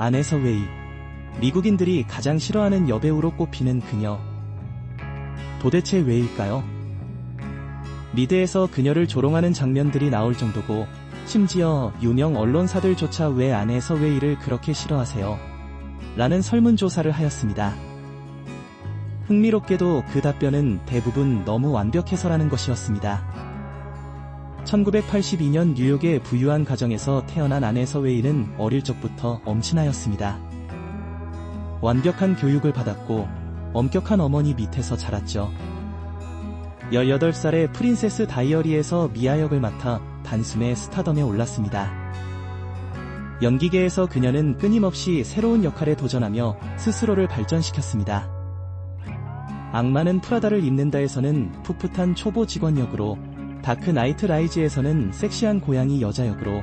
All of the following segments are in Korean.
안에서 웨이. 미국인들이 가장 싫어하는 여배우로 꼽히는 그녀. 도대체 왜일까요? 미드에서 그녀를 조롱하는 장면들이 나올 정도고, 심지어 유명 언론사들조차 왜 안에서 웨이를 그렇게 싫어하세요? 라는 설문조사를 하였습니다. 흥미롭게도 그 답변은 대부분 너무 완벽해서라는 것이었습니다. 1982년 뉴욕의 부유한 가정에서 태어난 아내 서 웨이는 어릴 적부터 엄친아였습니다. 완벽한 교육을 받았고 엄격한 어머니 밑에서 자랐죠. 18살에 프린세스 다이어리에서 미아 역을 맡아 단숨에 스타덤에 올랐습니다. 연기계에서 그녀는 끊임없이 새로운 역할에 도전하며 스스로를 발전시켰습니다. 악마는 프라다를 입는다에서는 풋풋한 초보 직원 역으로 다크 나이트 라이즈에서는 섹시한 고양이 여자 역으로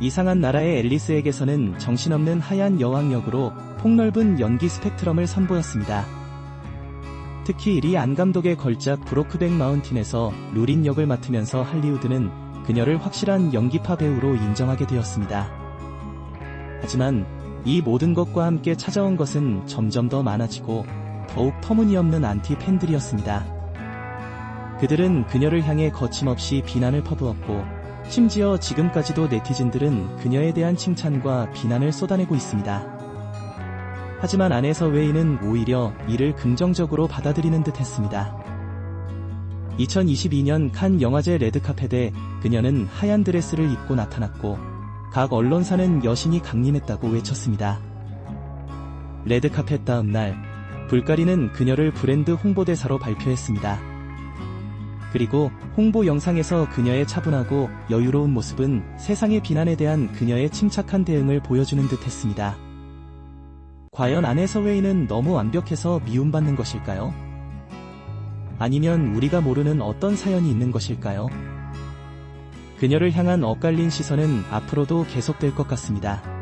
이상한 나라의 앨리스에게서는 정신없는 하얀 여왕 역으로 폭넓은 연기 스펙트럼을 선보였습니다. 특히 리 안 감독의 걸작 브로크백 마운틴에서 루린 역을 맡으면서 할리우드는 그녀를 확실한 연기파 배우로 인정하게 되었습니다. 하지만 이 모든 것과 함께 찾아온 것은 점점 더 많아지고 더욱 터무니없는 안티 팬들이었습니다. 그들은 그녀를 향해 거침없이 비난을 퍼부었고, 심지어 지금까지도 네티즌들은 그녀에 대한 칭찬과 비난을 쏟아내고 있습니다. 하지만 안에서 웨이는 오히려 이를 긍정적으로 받아들이는 듯 했습니다. 2022년 칸 영화제 레드카펫에 그녀는 하얀 드레스를 입고 나타났고, 각 언론사는 여신이 강림했다고 외쳤습니다. 레드카펫 다음 날, 불가리는 그녀를 브랜드 홍보대사로 발표했습니다. 그리고 홍보 영상에서 그녀의 차분하고 여유로운 모습은 세상의 비난에 대한 그녀의 침착한 대응을 보여주는 듯 했습니다. 과연 안에서 웨이는 너무 완벽해서 미움받는 것일까요? 아니면 우리가 모르는 어떤 사연이 있는 것일까요? 그녀를 향한 엇갈린 시선은 앞으로도 계속될 것 같습니다.